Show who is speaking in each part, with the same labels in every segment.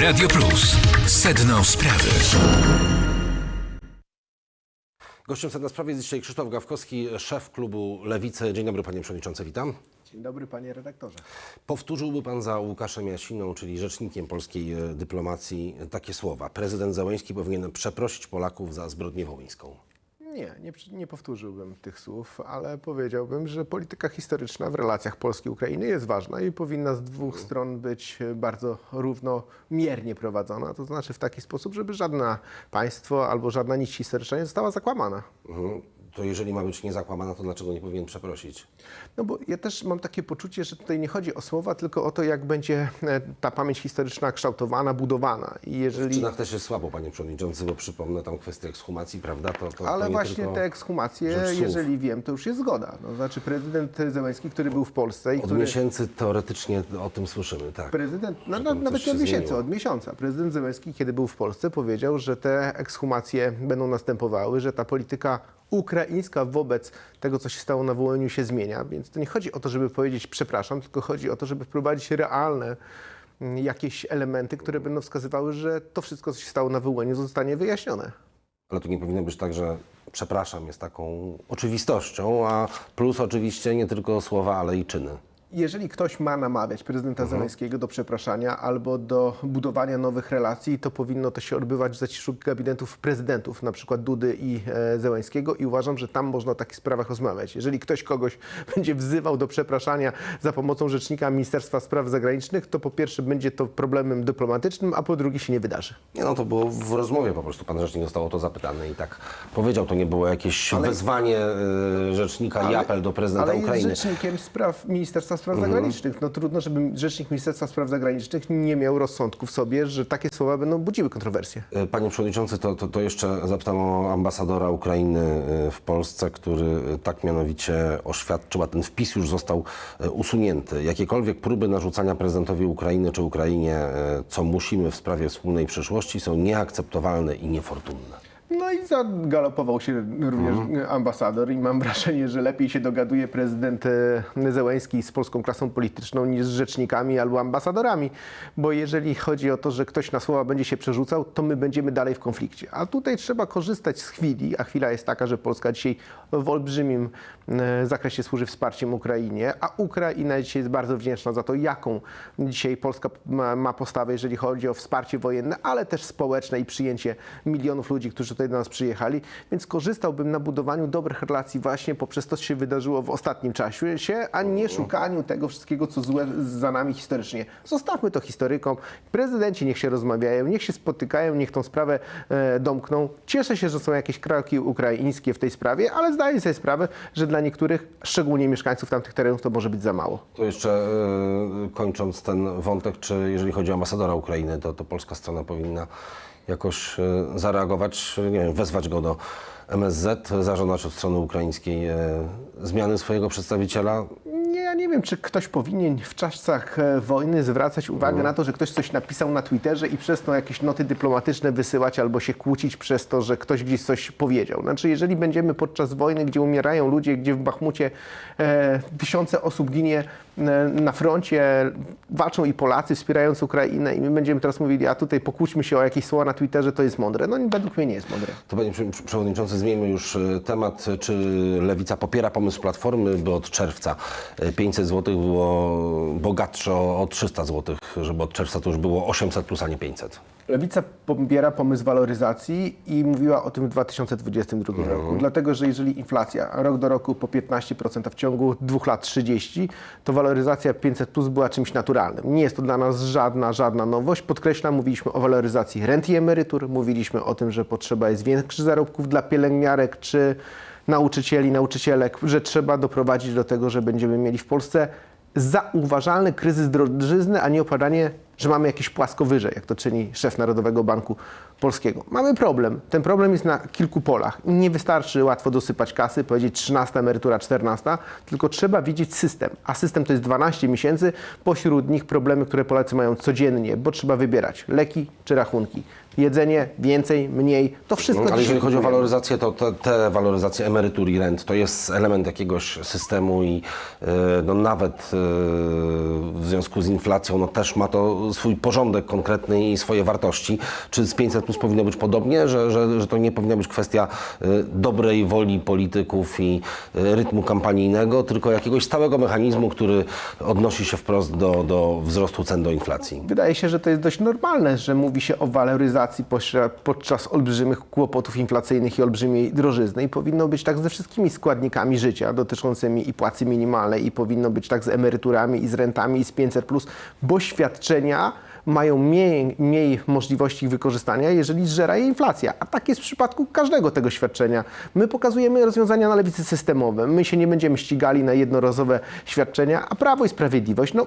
Speaker 1: Radio Plus. Sedno sprawy.
Speaker 2: Gościem na sprawie jest dzisiaj Krzysztof Gawkowski, szef klubu Lewicy. Dzień dobry panie przewodniczący, witam.
Speaker 3: Dzień dobry panie redaktorze.
Speaker 2: Powtórzyłby pan za Łukaszem Jasiną, czyli rzecznikiem polskiej e, dyplomacji, takie słowa. Prezydent Załęski powinien przeprosić Polaków za zbrodnię wołyńską.
Speaker 3: Nie, nie, nie powtórzyłbym tych słów, ale powiedziałbym, że polityka historyczna w relacjach Polski i Ukrainy jest ważna i powinna z dwóch stron być e, bardzo równomiernie prowadzona, to znaczy w taki sposób, żeby żadne państwo albo żadna nić historyczna nie została zakłamana.
Speaker 2: Mhm. To jeżeli ma być niezakłamana, to dlaczego nie powinien przeprosić?
Speaker 3: No bo ja też mam takie poczucie, że tutaj nie chodzi o słowa, tylko o to, jak będzie e, ta pamięć historyczna kształtowana, budowana. I
Speaker 2: W
Speaker 3: jeżeli...
Speaker 2: czynach też jest słabo, panie przewodniczący, bo przypomnę tam kwestię ekshumacji, prawda? To, to,
Speaker 3: Ale
Speaker 2: to nie
Speaker 3: właśnie te ekshumacje, jeżeli wiem, to już jest zgoda. No, znaczy prezydent Zełenski, który był w Polsce i
Speaker 2: Od
Speaker 3: który...
Speaker 2: miesięcy teoretycznie o tym słyszymy, tak.
Speaker 3: Prezydent, no, no, nawet nie od
Speaker 2: się
Speaker 3: miesięcy,
Speaker 2: zmieniło.
Speaker 3: od miesiąca. Prezydent Zełenski, kiedy był w Polsce, powiedział, że te ekshumacje będą następowały, że ta polityka ukraińska wobec tego, co się stało na Wołyniu się zmienia. Więc to nie chodzi o to, żeby powiedzieć przepraszam, tylko chodzi o to, żeby wprowadzić realne mm, jakieś elementy, które będą wskazywały, że to wszystko, co się stało na Wołyniu zostanie wyjaśnione.
Speaker 2: Ale to nie powinno być tak, że przepraszam jest taką oczywistością, a plus oczywiście nie tylko słowa, ale i czyny.
Speaker 3: Jeżeli ktoś ma namawiać prezydenta
Speaker 2: Mhm.
Speaker 3: Zeleńskiego do przepraszania albo do budowania nowych relacji, to powinno to się odbywać w zaciszu gabinetów prezydentów, na przykład Dudy i e, Zeleńskiego i uważam, że tam można o takich sprawach rozmawiać. Jeżeli ktoś kogoś będzie wzywał do przepraszania za pomocą rzecznika Ministerstwa Spraw Zagranicznych, to po pierwsze będzie to problemem dyplomatycznym, a po drugie się nie wydarzy.
Speaker 2: Nie no, to było w rozmowie po prostu. Pan rzecznik został o to zapytany i tak powiedział. To nie było jakieś wezwanie y, rzecznika i apel do prezydenta
Speaker 3: ale
Speaker 2: Ukrainy.
Speaker 3: jest rzecznikiem spraw Ministerstwa Spraw Zagranicznych. No trudno, żeby rzecznik Ministerstwa Spraw Zagranicznych nie miał rozsądku w sobie, że takie słowa będą budziły kontrowersje.
Speaker 2: Y, Panie Przewodniczący, to, to, to jeszcze zapytam o ambasadora Ukrainy y, w Polsce, który y, tak mianowicie oświadczył, a ten wpis już został usunięty. Jakiekolwiek próby narzucania prezydentowi Ukrainy czy Ukrainie, co musimy w sprawie wspólnej przyszłości, są nieakceptowalne i niefortunne.
Speaker 3: No i zagalopował się również ambasador i mam wrażenie, że lepiej się dogaduje prezydent e, Zełenski z polską klasą polityczną niż z rzecznikami albo ambasadorami, bo jeżeli chodzi o to, że ktoś na słowa będzie się przerzucał, to my będziemy dalej w konflikcie. A tutaj trzeba korzystać z chwili, a chwila jest taka, że Polska dzisiaj w olbrzymim e, zakresie służy wsparciem Ukrainie, a Ukraina dzisiaj jest bardzo wdzięczna za to, jaką dzisiaj Polska ma, ma postawę, jeżeli chodzi o wsparcie wojenne, ale też społeczne i przyjęcie milionów ludzi, którzy tutaj do nas przyjechali, więc korzystałbym na budowaniu dobrych relacji właśnie poprzez to, co się wydarzyło w ostatnim czasie, a nie szukaniu tego wszystkiego, co złe za nami historycznie. Zostawmy to historykom. Prezydenci niech się rozmawiają, niech się spotykają, niech tą sprawę e, domkną. Cieszę się, że są jakieś kroki ukraińskie w tej sprawie, ale zdaję sobie sprawę, że dla niektórych, szczególnie mieszkańców tamtych terenów, to może być za mało.
Speaker 2: To jeszcze y, kończąc ten wątek, czy jeżeli chodzi o ambasadora Ukrainy, to, to polska strona powinna jakoś y, zareagować, nie wiem, wezwać go do MSZ, zażądać od strony ukraińskiej y, zmiany swojego przedstawiciela.
Speaker 3: Nie, ja nie wiem, czy ktoś powinien w czasach e, wojny zwracać uwagę na to, że ktoś coś napisał na Twitterze i przez to jakieś noty dyplomatyczne wysyłać albo się kłócić przez to, że ktoś gdzieś coś powiedział. Znaczy, jeżeli będziemy podczas wojny, gdzie umierają ludzie, gdzie w Bachmucie e, tysiące osób ginie e, na froncie, walczą i Polacy wspierając Ukrainę i my będziemy teraz mówili, a tutaj pokłóćmy się o jakieś słowa na Twitterze, to jest mądre. No według mnie nie jest mądre.
Speaker 2: To panie Prze- przewodniczący, zmieńmy już y, temat. Czy Lewica popiera pomysł Platformy, by od czerwca y, 500 zł było bogatsze o o 300 zł, żeby od czerwca to już było 800 plus, a nie 500?
Speaker 3: Lewica popiera pomysł waloryzacji i mówiła o tym w 2022
Speaker 2: Mhm.
Speaker 3: roku. Dlatego, że jeżeli inflacja rok do roku po 15%, a w ciągu dwóch lat 30%, to waloryzacja 500 plus była czymś naturalnym. Nie jest to dla nas żadna, żadna nowość. Podkreślam, mówiliśmy o waloryzacji rent i emerytur, mówiliśmy o tym, że potrzeba jest większych zarobków dla pielęgniarek czy nauczycieli, nauczycielek, że trzeba doprowadzić do tego, że będziemy mieli w Polsce zauważalny kryzys drożyzny, a nie opowiadanie, że mamy jakieś płasko wyżej, jak to czyni szef Narodowego Banku polskiego. Mamy problem. Ten problem jest na kilku polach. Nie wystarczy łatwo dosypać kasy, powiedzieć 13 emerytura, 14, tylko trzeba widzieć system. A system to jest 12 miesięcy, pośród nich problemy, które Polacy mają codziennie, bo trzeba wybierać leki czy rachunki. Jedzenie, więcej, mniej, to wszystko
Speaker 2: Ale
Speaker 3: dzisiaj
Speaker 2: jeżeli chodzi o waloryzację, to te, te waloryzacje emerytur i rent to jest element jakiegoś systemu i e, no, nawet e, w związku z inflacją no, też ma to swój porządek konkretny i swoje wartości. Czy z 500 plus powinno być podobnie, że, że, że to nie powinna być kwestia e, dobrej woli polityków i e, rytmu kampanijnego, tylko jakiegoś stałego mechanizmu, który odnosi się wprost do, do wzrostu cen, do inflacji?
Speaker 3: Wydaje się, że to jest dość normalne, że mówi się o waloryzacji podczas olbrzymich kłopotów inflacyjnych i olbrzymiej drożyzny i powinno być tak ze wszystkimi składnikami życia dotyczącymi i płacy minimalnej i powinno być tak z emeryturami i z rentami i z 500+, bo świadczenia mają mniej, mniej możliwości ich wykorzystania, jeżeli zżera je inflacja. A tak jest w przypadku każdego tego świadczenia. My pokazujemy rozwiązania na lewicy systemowe. My się nie będziemy ścigali na jednorazowe świadczenia, a Prawo i Sprawiedliwość, no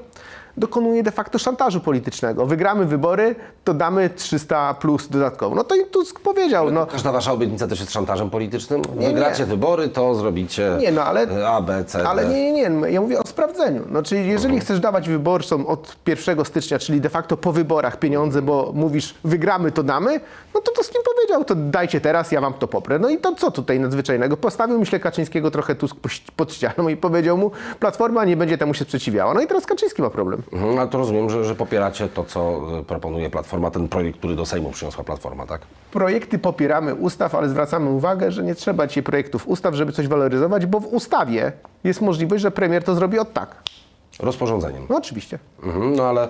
Speaker 3: dokonuje de facto szantażu politycznego. Wygramy wybory, to damy 300 plus dodatkowo. No to i Tusk powiedział, no
Speaker 2: Każda wasza obietnica też jest szantażem politycznym?
Speaker 3: Nie,
Speaker 2: Wygracie
Speaker 3: nie.
Speaker 2: wybory, to zrobicie
Speaker 3: Nie, no ale-
Speaker 2: A, B, C, D.
Speaker 3: Ale nie, nie, nie. Ja mówię o sprawdzeniu. No, czyli jeżeli chcesz dawać wyborcom od 1 stycznia, czyli de facto po wyborach pieniądze, bo mówisz wygramy, to damy, no to to z kim powiedział, to dajcie teraz, ja wam to poprę. No i to co tutaj nadzwyczajnego? Postawił myślę Kaczyńskiego trochę Tusk pod ścianą i powiedział mu, Platforma nie będzie temu się sprzeciwiała. No i teraz Kaczyński ma problem.
Speaker 2: Ale to rozumiem, że, że popieracie to, co e, proponuje Platforma, ten projekt, który do Sejmu przyniosła Platforma, tak?
Speaker 3: Projekty popieramy ustaw, ale zwracamy uwagę, że nie trzeba dzisiaj projektów ustaw, żeby coś waloryzować, bo w ustawie jest możliwość, że premier to zrobi od tak.
Speaker 2: Rozporządzeniem.
Speaker 3: No oczywiście.
Speaker 2: Mhm, no ale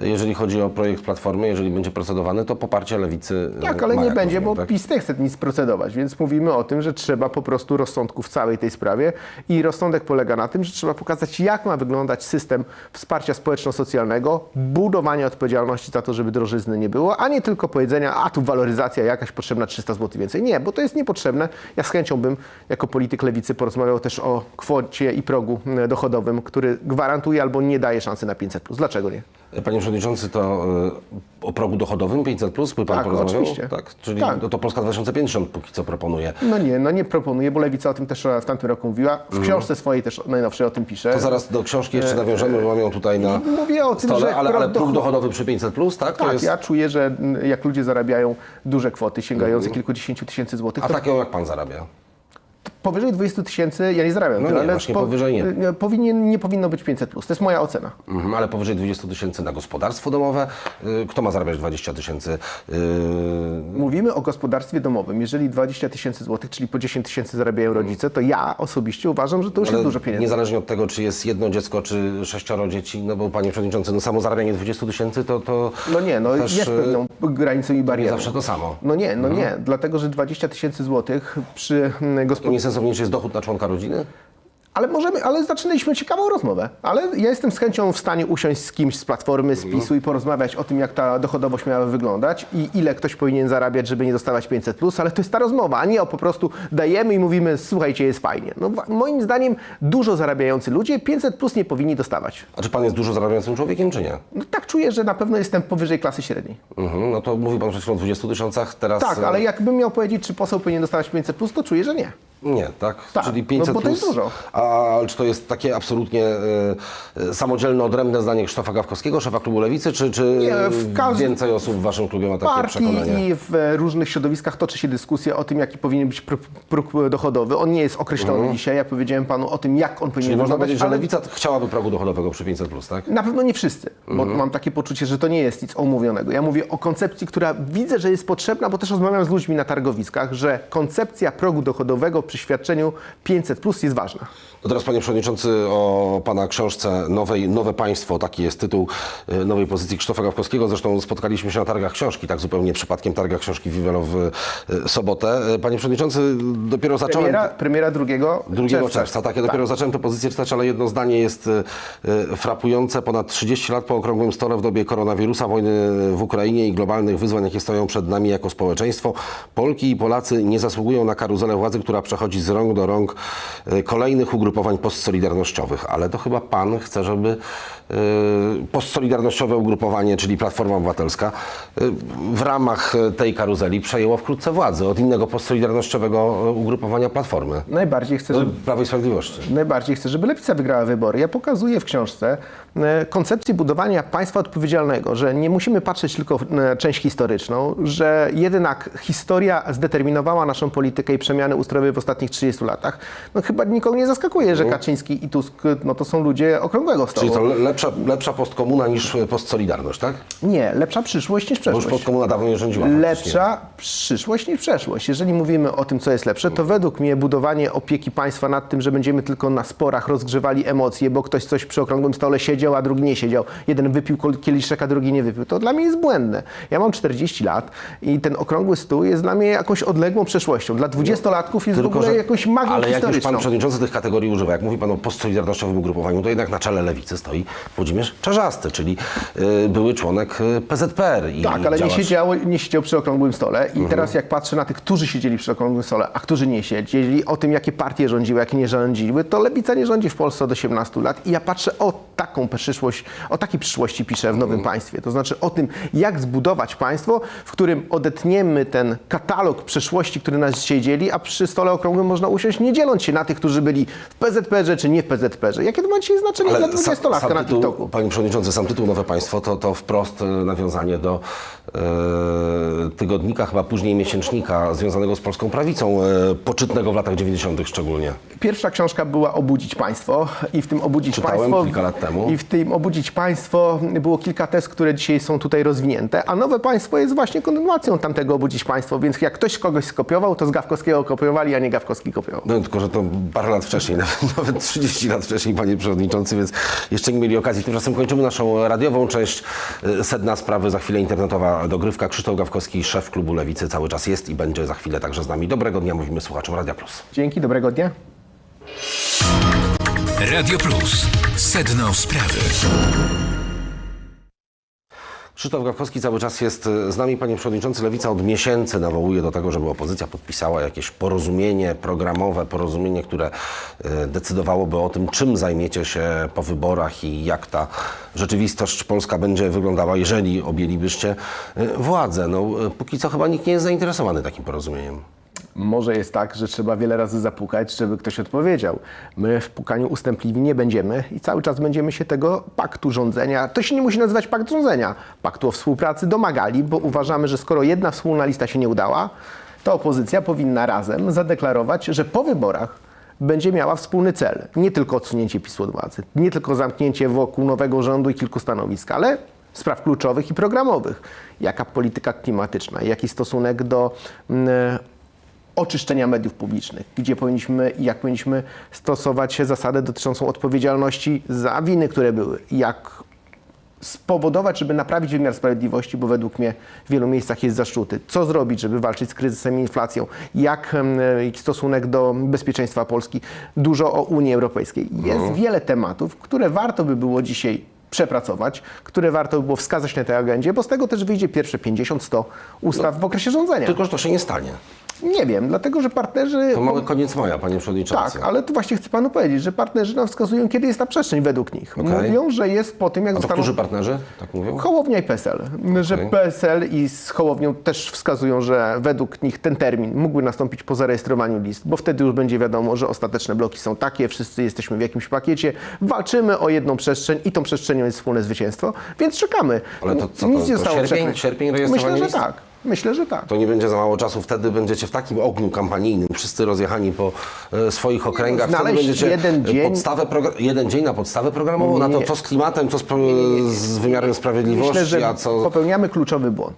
Speaker 2: jeżeli chodzi o projekt Platformy, jeżeli będzie procedowany, to poparcie lewicy e,
Speaker 3: Tak, ale
Speaker 2: ma,
Speaker 3: nie będzie,
Speaker 2: rozumiem,
Speaker 3: bo
Speaker 2: tak?
Speaker 3: PiS nie chce nic procedować, więc mówimy o tym, że trzeba po prostu rozsądku w całej tej sprawie i rozsądek polega na tym, że trzeba pokazać, jak ma wyglądać system wsparcia społeczno-socjalnego, budowania odpowiedzialności za to, żeby drożyzny nie było, a nie tylko powiedzenia, a tu waloryzacja jakaś potrzebna 300 zł więcej. Nie, bo to jest niepotrzebne. Ja z chęcią bym jako polityk lewicy porozmawiał też o kwocie i progu dochodowym, który gwarantuje albo nie daje szansy na 500+. Dlaczego nie?
Speaker 2: Panie Przewodniczący, to e, o progu dochodowym 500 plus by Pan
Speaker 3: Tak,
Speaker 2: porozmawiał?
Speaker 3: oczywiście.
Speaker 2: Tak? Czyli
Speaker 3: Tak.
Speaker 2: no to Polska 2050 póki co proponuje.
Speaker 3: No nie, no nie proponuję, bo Lewica o tym też w tamtym roku mówiła. W książce swojej też najnowszej o tym pisze.
Speaker 2: To zaraz do książki jeszcze nawiążemy, bo mam ją tutaj na
Speaker 3: Mówię o tym,
Speaker 2: stole,
Speaker 3: że
Speaker 2: ale, ale próg
Speaker 3: dochod-
Speaker 2: dochodowy przy 500 plus, tak?
Speaker 3: Tak,
Speaker 2: jest...
Speaker 3: ja czuję, że mm, jak ludzie zarabiają duże kwoty, sięgające kilkudziesięciu tysięcy złotych,
Speaker 2: A
Speaker 3: to
Speaker 2: taką jak Pan zarabia?
Speaker 3: Powyżej 20 tysięcy, ja nie zarabiam
Speaker 2: No
Speaker 3: tyle,
Speaker 2: nie,
Speaker 3: ale
Speaker 2: właśnie powyżej nie.
Speaker 3: y, Powinien, nie powinno być 500 plus. To jest moja ocena.
Speaker 2: Mhm, ale powyżej 20 tysięcy na gospodarstwo domowe. Y, Kto ma zarabiać 20 tysięcy? Y,
Speaker 3: Mówimy o gospodarstwie domowym. Jeżeli 20 tysięcy złotych, czyli po 10 tysięcy zarabiają rodzice, to ja osobiście uważam, że to już
Speaker 2: Ale
Speaker 3: jest dużo pieniędzy.
Speaker 2: Niezależnie od tego, czy jest jedno dziecko, czy sześcioro dzieci, no bo Panie Przewodniczący, no samo zarabianie 20 tysięcy to, to
Speaker 3: No nie, no
Speaker 2: też,
Speaker 3: jest
Speaker 2: y,
Speaker 3: pewną granicą i barierą.
Speaker 2: zawsze to samo.
Speaker 3: No nie, no nie, dlatego że 20 tysięcy złotych przy mm, gospodarstwie
Speaker 2: niesensowniejszy jest dochód na członka rodziny?
Speaker 3: Ale możemy, ale zaczynaliśmy ciekawą rozmowę. Ale ja jestem z chęcią w stanie usiąść z kimś z platformy, z PiSu i porozmawiać o tym, jak ta dochodowość miała wyglądać i ile ktoś powinien zarabiać, żeby nie dostawać 500 plus, ale to jest ta rozmowa, a nie o po prostu dajemy i mówimy, słuchajcie, jest fajnie. No moim zdaniem dużo zarabiający ludzie 500 plus nie powinni dostawać.
Speaker 2: A czy Pan jest dużo zarabiającym człowiekiem, czy nie?
Speaker 3: No tak czuję, że na pewno jestem powyżej klasy średniej.
Speaker 2: Mhm, no to mówił Pan przed chwilą o 20 tysiącach, teraz...
Speaker 3: Tak,
Speaker 2: e,
Speaker 3: ale jakbym miał powiedzieć, czy poseł powinien dostawać 500 plus, to czuję, że nie.
Speaker 2: Nie, tak?
Speaker 3: Tak,
Speaker 2: Czyli
Speaker 3: no
Speaker 2: 500
Speaker 3: bo to jest
Speaker 2: plus.
Speaker 3: dużo.
Speaker 2: A czy to jest takie absolutnie e, samodzielne, odrębne zdanie Krzysztofa Gawkowskiego, szefa klubu Lewicy, czy, czy
Speaker 3: Nie, w każdym-
Speaker 2: więcej osób w Waszym klubie ma takie
Speaker 3: partii
Speaker 2: przekonanie?
Speaker 3: i w e, różnych środowiskach toczy się dyskusja o tym, jaki powinien być próg, próg dochodowy. On nie jest określony dzisiaj. Ja powiedziałem panu o tym, jak on powinien
Speaker 2: Mhm. Czyli można powiedzieć, że
Speaker 3: ale
Speaker 2: Lewica chciałaby progu dochodowego przy 500 plus, tak?
Speaker 3: na pewno nie wszyscy, bo
Speaker 2: Mhm.
Speaker 3: mam takie poczucie, że to nie jest nic omówionego. Ja mówię o koncepcji, która widzę, że jest potrzebna, bo też rozmawiam z ludźmi na targowiskach, że koncepcja progu dochodowego przy świadczeniu 500 plus jest ważna.
Speaker 2: To teraz, panie przewodniczący, o pana książce Nowej, Nowe Państwo, taki jest tytuł e, nowej pozycji Krzysztofa Gawkowskiego. Zresztą spotkaliśmy się na targach książki, tak zupełnie przypadkiem targach książki w Wiwelo w e, sobotę. E, Panie przewodniczący, dopiero zacząłem...
Speaker 3: Premiera, premiera 2
Speaker 2: 2
Speaker 3: czerwca.
Speaker 2: czerwca, tak. Ja dopiero zacząłem tę pozycję czytać, ale jedno zdanie jest frapujące. Ponad 30 lat po okrągłym stole w dobie koronawirusa, wojny w Ukrainie i globalnych wyzwań, jakie stoją przed nami jako społeczeństwo, Polki i Polacy nie zasługują na karuzelę władzy, która przechodzi przechodzi z rąk do rąk y, kolejnych ugrupowań postsolidarnościowych, ale to chyba pan chce, żeby y, postsolidarnościowe ugrupowanie, czyli Platforma Obywatelska, y, w ramach tej karuzeli przejęło wkrótce władzę od innego postsolidarnościowego ugrupowania Platformy.
Speaker 3: Najbardziej chcę, żeby
Speaker 2: Prawo i Sprawiedliwości.
Speaker 3: Najbardziej chcę, żeby Lewica wygrała wybory. Ja pokazuję w książce e, koncepcję budowania państwa odpowiedzialnego, że nie musimy patrzeć tylko na część historyczną, że jednak historia zdeterminowała naszą politykę i przemiany ustrojowe w ostatnich 30 latach. No chyba nikogo nie zaskakuje, że Kaczyński i Tusk no to są ludzie okrągłego stołu.
Speaker 2: Czyli to le- lepsza, lepsza postkomuna niż postsolidarność, tak?
Speaker 3: Nie, lepsza przyszłość niż
Speaker 2: Bo
Speaker 3: przeszłość.
Speaker 2: już postkomuna dawno nie rządziła.
Speaker 3: Lepsza przyszłość niż przeszłość. Jeżeli mówimy o tym, co jest lepsze, to według mnie budowanie opieki państwa nad tym, że będziemy tylko na sporach rozgrzewali emocje, bo ktoś coś przy okrągłym stole siedział, a drugi nie siedział. Jeden wypił kieliszek, a drugi nie wypił. To dla mnie jest błędne. Ja mam 40 lat i ten okrągły stół jest dla mnie jakąś odległą przeszłością. Dla 20-latków jest w ogóle jakąś magią
Speaker 2: Ale jak już pan przewodniczący tych kategorii używa, jak mówi pan o postsolidarnościowym ugrupowaniu, to jednak na czele lewicy stoi Włodzimierz Czarzasty, czyli y, były członek y, PZPR. I
Speaker 3: Tak, ale nie siedział, nie siedział przy okrągłym stole. I teraz jak patrzę na tych, którzy siedzieli przy okrągłym stole, a którzy nie siedzieli, o tym, jakie partie rządziły, jakie nie rządziły, to Lewica nie rządzi w Polsce od 18 lat. I ja patrzę o taką przyszłość, o takiej przyszłości piszę w nowym państwie. To znaczy o tym, jak zbudować państwo, w którym odetniemy ten katalog przeszłości, który nas dzisiaj dzieli, a przy stole okrągłym można usiąść, nie dzieląc się na tych, którzy byli w PZPR-ze czy nie w PZPR-ze. Jakie to ma dzisiaj znaczenie dla
Speaker 2: sa-
Speaker 3: 20-latka na
Speaker 2: tytuł,
Speaker 3: TikToku?
Speaker 2: Panie Przewodniczący, sam tytuł Nowe Państwo to, to wprost e, nawiązanie do e, tygodnika, chyba później miesięcznika związanego z polską prawicą, e, poczytnego w latach 90. szczególnie.
Speaker 3: Pierwsza książka była Obudzić Państwo i w tym Obudzić
Speaker 2: Czytałem
Speaker 3: Państwo
Speaker 2: kilka lat temu.
Speaker 3: i w tym Obudzić Państwo było kilka tez, które dzisiaj są tutaj rozwinięte, a Nowe Państwo jest właśnie kontynuacją tamtego Obudzić Państwo, więc jak ktoś kogoś skopiował, to z Gawkowskiego kopiowali, a nie Gawkowski kopiował.
Speaker 2: No tylko, że to parę lat wcześniej, nawet, nawet 30 lat wcześniej, panie przewodniczący, więc jeszcze nie mieli okazji. Tymczasem kończymy naszą radiową część. E, Sedna sprawy, za chwilę internetowa dogrywka. Krzysztof Gawkowski, szef klubu Lewicy, cały czas jest i będzie za chwilę także z nami. Dobrego dnia mówimy słuchaczom Radia Plus.
Speaker 3: Dzięki, dobrego dnia.
Speaker 1: Radio Plus. Sedno sprawy.
Speaker 2: Krzysztof Gawkowski cały czas jest e, z nami. Panie Przewodniczący, Lewica od miesięcy nawołuje do tego, żeby opozycja podpisała jakieś porozumienie programowe, porozumienie, które e, decydowałoby o tym, czym zajmiecie się po wyborach i jak ta rzeczywistość polska będzie wyglądała, jeżeli objęlibyście e, władzę. No, póki co chyba nikt nie jest zainteresowany takim porozumieniem.
Speaker 3: Może jest tak, że trzeba wiele razy zapukać, żeby ktoś odpowiedział. My w pukaniu ustępliwi nie będziemy i cały czas będziemy się tego paktu rządzenia, to się nie musi nazywać pakt rządzenia, paktu o współpracy domagali, bo uważamy, że skoro jedna wspólna lista się nie udała, to opozycja powinna razem zadeklarować, że po wyborach będzie miała wspólny cel. Nie tylko odsunięcie PiSu od władzy, nie tylko zamknięcie wokół nowego rządu i kilku stanowisk, ale spraw kluczowych i programowych. Jaka polityka klimatyczna, jaki stosunek do mm, oczyszczenia mediów publicznych, gdzie powinniśmy jak powinniśmy stosować zasadę dotyczącą odpowiedzialności za winy, które były, jak spowodować, żeby naprawić wymiar sprawiedliwości, bo według mnie w wielu miejscach jest zaszczuty. Co zrobić, żeby walczyć z kryzysem i inflacją? Jak stosunek do bezpieczeństwa Polski? Dużo o Unii Europejskiej. Jest wiele tematów, które warto by było dzisiaj przepracować, które warto by było wskazać na tej agendzie, bo z tego też wyjdzie pierwsze 50-100 ustaw w okresie rządzenia.
Speaker 2: Tylko, że to się nie stanie.
Speaker 3: Nie wiem, dlatego że partnerzy...
Speaker 2: To mamy koniec maja, panie Przewodniczący.
Speaker 3: Tak, ale tu właśnie chcę panu powiedzieć, że partnerzy nam wskazują, kiedy jest ta przestrzeń według nich.
Speaker 2: Okej.
Speaker 3: Mówią, że jest po tym, jak
Speaker 2: A to
Speaker 3: zostaną...
Speaker 2: którzy partnerzy tak mówią?
Speaker 3: Hołownia i PSL. Że
Speaker 2: Okej.
Speaker 3: PSL i z Hołownią też wskazują, że według nich ten termin mógłby nastąpić po zarejestrowaniu list, bo wtedy już będzie wiadomo, że ostateczne bloki są takie, wszyscy jesteśmy w jakimś pakiecie, walczymy o jedną przestrzeń i tą przestrzenią jest wspólne zwycięstwo, więc czekamy.
Speaker 2: Ale to co,
Speaker 3: Nic
Speaker 2: to-
Speaker 3: nie
Speaker 2: to
Speaker 3: zostało
Speaker 2: sierpień- sierpień rejestrowanie
Speaker 3: Myślę, że
Speaker 2: list?
Speaker 3: tak. Myślę, że tak.
Speaker 2: To nie będzie za mało czasu. Wtedy będziecie w takim ogniu kampanijnym, wszyscy rozjechani po e, swoich okręgach. Wtedy
Speaker 3: Znaleźć
Speaker 2: będziecie
Speaker 3: jeden
Speaker 2: e,
Speaker 3: dzień-
Speaker 2: podstawę progra- jeden dzień na podstawę programową, na to co z klimatem, co z, pro- z wymiarem sprawiedliwości,
Speaker 3: Myślę, że
Speaker 2: a co... Mhm.
Speaker 3: popełniamy kluczowy błąd.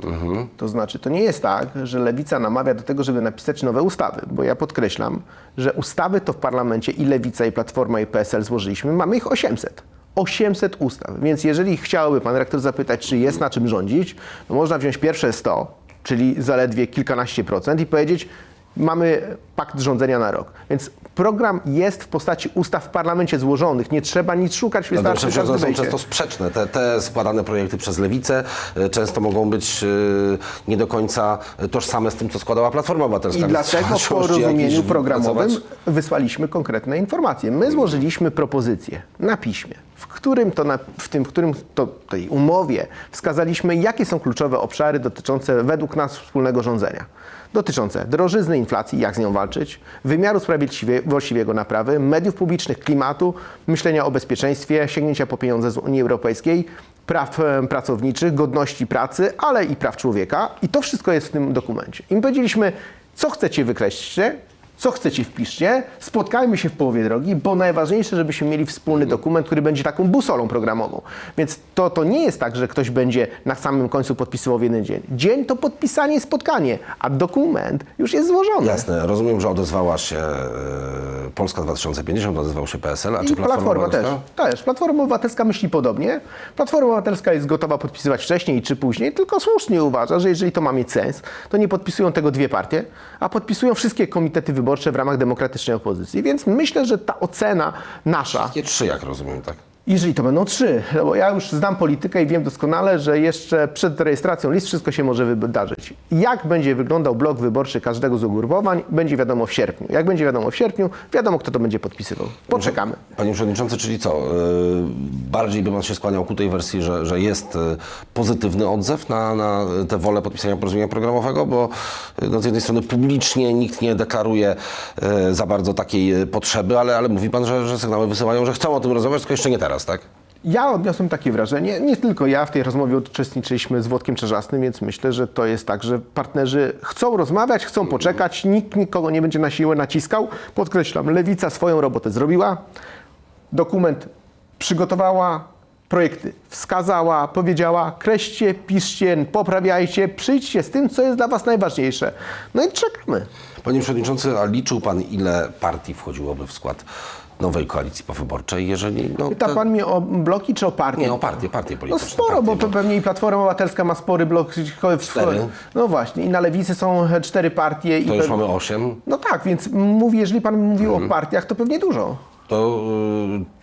Speaker 3: To znaczy, to nie jest tak, że lewica namawia do tego, żeby napisać nowe ustawy, bo ja podkreślam, że ustawy to w parlamencie i lewica, i platforma, i PSL złożyliśmy, mamy ich 800. 800 ustaw. Więc jeżeli chciałby pan rektor zapytać, czy jest na czym rządzić, to można wziąć pierwsze 100, czyli zaledwie kilkanaście procent i powiedzieć, mamy pakt rządzenia na rok. Więc Program jest w postaci ustaw w parlamencie złożonych. Nie trzeba nic szukać,
Speaker 2: No
Speaker 3: wystarczy każdy
Speaker 2: one są często sprzeczne. Te, te składane projekty przez lewicę e, często mogą być e, nie do końca tożsame z tym, co składała Platforma Obywatelska.
Speaker 3: I dlatego w porozumieniu programowym wysłaliśmy konkretne informacje. My złożyliśmy propozycję na piśmie, w którym to, na, w tym, w którym to tej umowie wskazaliśmy, jakie są kluczowe obszary dotyczące według nas wspólnego rządzenia. Dotyczące drożyzny, inflacji, jak z nią walczyć, wymiaru sprawiedliwie- właściwego naprawy, mediów publicznych, klimatu, myślenia o bezpieczeństwie, sięgnięcia po pieniądze z Unii Europejskiej, praw e, pracowniczych, godności pracy, ale i praw człowieka. I to wszystko jest w tym dokumencie. I my powiedzieliśmy, co chcecie wykreślcie, co chcecie wpiszcie, spotkajmy się w połowie drogi, bo najważniejsze, żebyśmy mieli wspólny dokument, który będzie taką busolą programową. Więc to, to nie jest tak, że ktoś będzie na samym końcu podpisywał w jeden dzień. Dzień to podpisanie, spotkanie, a dokument już jest złożony.
Speaker 2: Jasne, rozumiem, że odezwała się e, Polska 2050, odezwał się PSL, a czy
Speaker 3: I Platforma też.
Speaker 2: Obywatelska?
Speaker 3: Też. Platforma Obywatelska myśli podobnie. Platforma Obywatelska jest gotowa podpisywać wcześniej czy później, tylko słusznie uważa, że jeżeli to ma mieć sens, to nie podpisują tego dwie partie, a podpisują wszystkie komitety wyborcze w ramach demokratycznej opozycji. Więc myślę, że ta ocena nasza,
Speaker 2: Takie trzy, jak rozumiem, tak?
Speaker 3: jeżeli to będą trzy, no bo ja już znam politykę i wiem doskonale, że jeszcze przed rejestracją list wszystko się może wydarzyć. Jak będzie wyglądał blok wyborczy każdego z ugrupowań, będzie wiadomo w sierpniu. Jak będzie wiadomo w sierpniu, wiadomo kto to będzie podpisywał. Poczekamy.
Speaker 2: Panie Przewodniczący, czyli co? Bardziej by pan się skłaniał ku tej wersji, że, że jest e, pozytywny odzew na, na tę wolę podpisania porozumienia programowego, bo e, no, z jednej strony publicznie nikt nie deklaruje e, za bardzo takiej potrzeby, ale, ale mówi pan, że, że sygnały wysyłają, że chcą o tym rozmawiać, tylko jeszcze nie teraz, tak?
Speaker 3: Ja odniosłem takie wrażenie, nie tylko ja w tej rozmowie uczestniczyliśmy z Włodkiem Czerzastym, więc myślę, że to jest tak, że partnerzy chcą rozmawiać, chcą poczekać, nikt nikogo nie będzie na siłę naciskał. Podkreślam, Lewica swoją robotę zrobiła, dokument przygotowała, projekty wskazała, powiedziała kreśćcie, piszcie, poprawiajcie, przyjdźcie z tym, co jest dla Was najważniejsze. No i czekamy.
Speaker 2: Panie Przewodniczący, a liczył pan, ile partii wchodziłoby w skład nowej koalicji powyborczej, jeżeli... No,
Speaker 3: Pyta
Speaker 2: te-
Speaker 3: Pan mnie o bloki czy o partię?
Speaker 2: Nie, o partie, partie
Speaker 3: No
Speaker 2: polityczne.
Speaker 3: sporo, bo
Speaker 2: partie,
Speaker 3: pe- pewnie i Platforma Obywatelska ma spory blok. w-
Speaker 2: Cztery.
Speaker 3: No właśnie, i na lewicy są cztery partie. i
Speaker 2: To już
Speaker 3: pe-
Speaker 2: mamy osiem.
Speaker 3: No tak, więc mówi, jeżeli pan mówił
Speaker 2: Mhm.
Speaker 3: o partiach, to pewnie dużo.
Speaker 2: to y,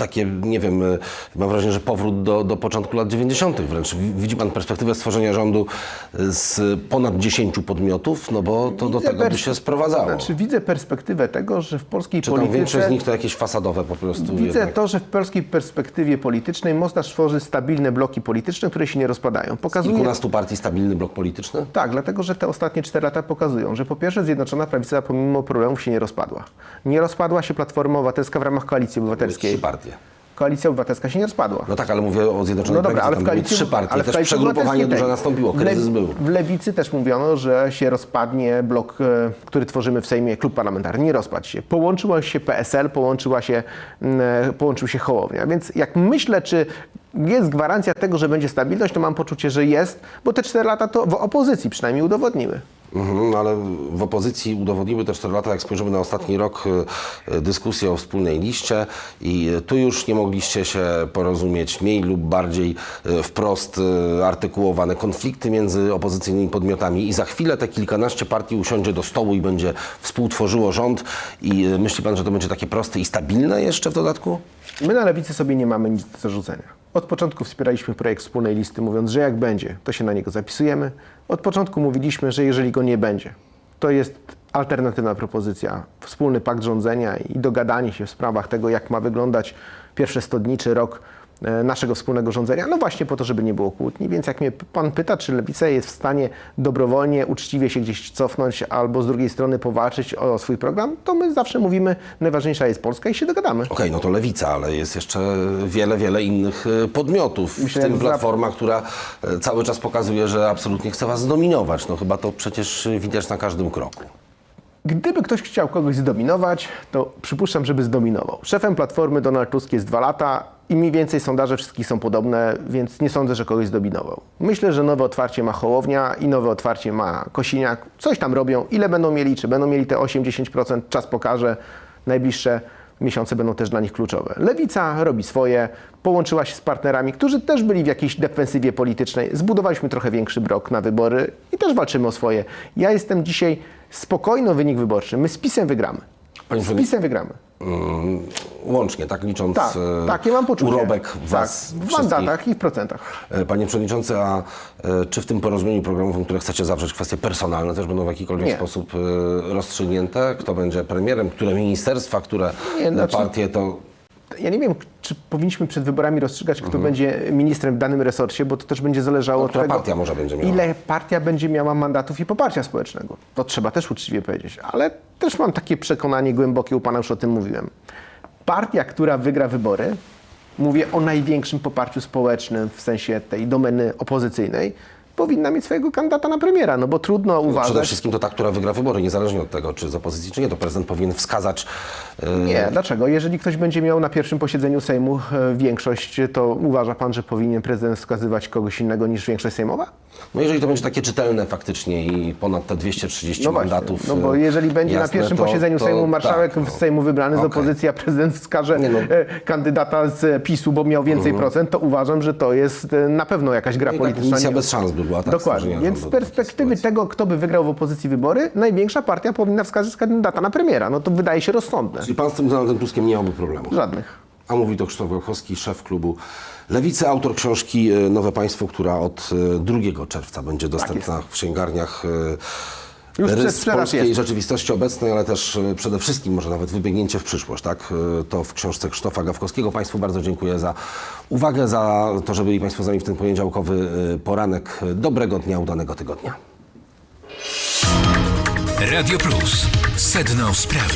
Speaker 2: takie, nie wiem, y, mam wrażenie, że powrót do, do początku lat 90. wręcz. Wi- Widzi pan perspektywę stworzenia rządu z ponad 10 podmiotów, no bo to do
Speaker 3: Widzę
Speaker 2: tego by się sprowadzało.
Speaker 3: Znaczy widzę perspektywę tego, że w polskiej
Speaker 2: Czy tam większość
Speaker 3: polityce...
Speaker 2: z nich to jakieś fasadowe po prostu
Speaker 3: Widzę
Speaker 2: jednak.
Speaker 3: to, że w polskiej perspektywie politycznej można stworzyć stabilne bloki polityczne, które się nie rozpadają. Pokazuje,
Speaker 2: Kilkunastu partii stabilny blok polityczny?
Speaker 3: Tak, dlatego że te ostatnie 4 lata pokazują, że po pierwsze Zjednoczona Prawica pomimo problemów się nie rozpadła. Nie rozpadła się Platforma Obywatelska w ramach Koalicji Obywatelskiej.
Speaker 2: Trzy partie.
Speaker 3: Koalicja Obywatelska się nie rozpadła.
Speaker 2: No tak, ale mówię o Zjednoczonej
Speaker 3: No dobra, ale w koalicji,
Speaker 2: trzy partie,
Speaker 3: ale w
Speaker 2: też przegrupowanie duże nastąpiło, kryzys był.
Speaker 3: W Lewicy też mówiono, że się rozpadnie blok, e, który tworzymy w Sejmie, klub parlamentarny. Nie rozpadł się. Połączyło się PSL, połączyła się, e, połączył się Hołownia. Więc jak myślę, czy jest gwarancja tego, że będzie stabilność, to mam poczucie, że jest, bo te 4 lata to w opozycji przynajmniej udowodniły.
Speaker 2: Mhm, ale w opozycji udowodniły te 4 lata, jak spojrzymy na ostatni rok, y, y, dyskusję o wspólnej liście i y, tu już nie mogliście się porozumieć mniej lub bardziej wprost artykułowane konflikty między opozycyjnymi podmiotami i za chwilę te kilkanaście partii usiądzie do stołu i będzie współtworzyło rząd i myśli pan, że to będzie takie proste i stabilne jeszcze w dodatku?
Speaker 3: My na lewicy sobie nie mamy nic do zarzucenia. Od początku wspieraliśmy projekt wspólnej listy, mówiąc, że jak będzie, to się na niego zapisujemy. Od początku mówiliśmy, że jeżeli go nie będzie, to jest alternatywna propozycja, wspólny pakt rządzenia i dogadanie się w sprawach tego, jak ma wyglądać pierwsze 100 dni czy rok naszego wspólnego rządzenia. No właśnie po to, żeby nie było kłótni. Więc jak mnie pan pyta, czy lewica jest w stanie dobrowolnie, uczciwie się gdzieś cofnąć albo z drugiej strony powalczyć o swój program, to my zawsze mówimy, najważniejsza jest Polska i się dogadamy.
Speaker 2: Okej, no to lewica, ale jest jeszcze wiele, wiele innych y, podmiotów,
Speaker 3: Myślę,
Speaker 2: w tym
Speaker 3: jak za-
Speaker 2: Platforma, która y, cały czas pokazuje, że absolutnie chce was zdominować. No chyba to przecież widać na każdym kroku.
Speaker 3: Gdyby ktoś chciał kogoś zdominować, to przypuszczam, żeby zdominował. Szefem Platformy Donald Tusk jest dwa lata i mniej więcej sondaże wszystkich są podobne, więc nie sądzę, że kogoś zdominował. Myślę, że nowe otwarcie ma Hołownia i nowe otwarcie ma Kosiniak. Coś tam robią. Ile będą mieli? Czy będą mieli te 8-10%? Czas pokaże. Najbliższe miesiące będą też dla nich kluczowe. Lewica robi swoje, połączyła się z partnerami, którzy też byli w jakiejś defensywie politycznej. Zbudowaliśmy trochę większy brok na wybory i też walczymy o swoje. Ja jestem dzisiaj spokojny o wynik wyborczy. My z PiSem wygramy.
Speaker 2: Panie
Speaker 3: Z PiSem wygramy.
Speaker 2: mm, łącznie, tak licząc
Speaker 3: Tak,
Speaker 2: e,
Speaker 3: takie mam poczucie.
Speaker 2: urobek was
Speaker 3: tak, w mandatach i w procentach.
Speaker 2: E, Panie Przewodniczący, a e, czy w tym porozumieniu programowym, które chcecie zawrzeć, kwestie personalne też będą w jakikolwiek
Speaker 3: Nie.
Speaker 2: sposób e, rozstrzygnięte? Kto będzie premierem, które ministerstwa, które
Speaker 3: Nie, znaczy-
Speaker 2: partie, to
Speaker 3: Ja nie wiem, czy powinniśmy przed wyborami rozstrzygać, kto
Speaker 2: Mhm.
Speaker 3: będzie ministrem w danym resorcie, bo to też będzie zależało od
Speaker 2: która
Speaker 3: tego,
Speaker 2: partia może będzie miała?
Speaker 3: ile partia będzie miała mandatów i poparcia społecznego. To trzeba też uczciwie powiedzieć. Ale też mam takie przekonanie głębokie, u Pana już o tym mówiłem. Partia, która wygra wybory, mówię o największym poparciu społecznym w sensie tej domeny opozycyjnej, powinna mieć swojego kandydata na premiera, no bo trudno
Speaker 2: przede
Speaker 3: uważać...
Speaker 2: wszystkim to ta, która wygra wybory, niezależnie od tego, czy z opozycji, czy nie, to prezydent powinien wskazać e,
Speaker 3: Nie, dlaczego? Jeżeli ktoś będzie miał na pierwszym posiedzeniu Sejmu e, większość, to uważa pan, że powinien prezydent wskazywać kogoś innego niż większość sejmowa?
Speaker 2: No jeżeli to będzie takie czytelne faktycznie i ponad te 230
Speaker 3: No właśnie,
Speaker 2: mandatów.
Speaker 3: no bo
Speaker 2: e,
Speaker 3: jeżeli będzie
Speaker 2: jasne,
Speaker 3: na pierwszym
Speaker 2: to-
Speaker 3: posiedzeniu
Speaker 2: to
Speaker 3: Sejmu marszałek
Speaker 2: tak, no.
Speaker 3: z Sejmu wybrany z
Speaker 2: Okej.
Speaker 3: opozycji, a prezydent wskaże
Speaker 2: Nie no.
Speaker 3: kandydata z PiSu, bo miał więcej procent, to uważam, że to jest na pewno jakaś gra
Speaker 2: No tak
Speaker 3: polityczna. Nie-
Speaker 2: bez szans by była, tak?
Speaker 3: Dokładnie. Więc z perspektywy
Speaker 2: sytuacji.
Speaker 3: tego, kto by wygrał w opozycji wybory, największa partia powinna wskazać kandydata na premiera. No to wydaje się rozsądne.
Speaker 2: Czyli pan z tym Donaldem Tuskiem nie miałby problemu?
Speaker 3: Żadnych.
Speaker 2: A mówi to Krzysztof Wojciechowski, szef klubu Lewicy, autor książki e, Nowe Państwo, która od e, 2 czerwca będzie dostępna w księgarniach.
Speaker 3: Już
Speaker 2: Rys
Speaker 3: przez-
Speaker 2: polskiej
Speaker 3: jest.
Speaker 2: rzeczywistości obecnej, ale też e, przede wszystkim może nawet wybiegnięcie w przyszłość, tak? E, To w książce Krzysztofa Gawkowskiego. Państwu bardzo dziękuję za uwagę, za to, że byli Państwo z nami w ten poniedziałkowy e, poranek. Dobrego dnia, udanego tygodnia.
Speaker 1: Radio Plus. Sedno sprawy.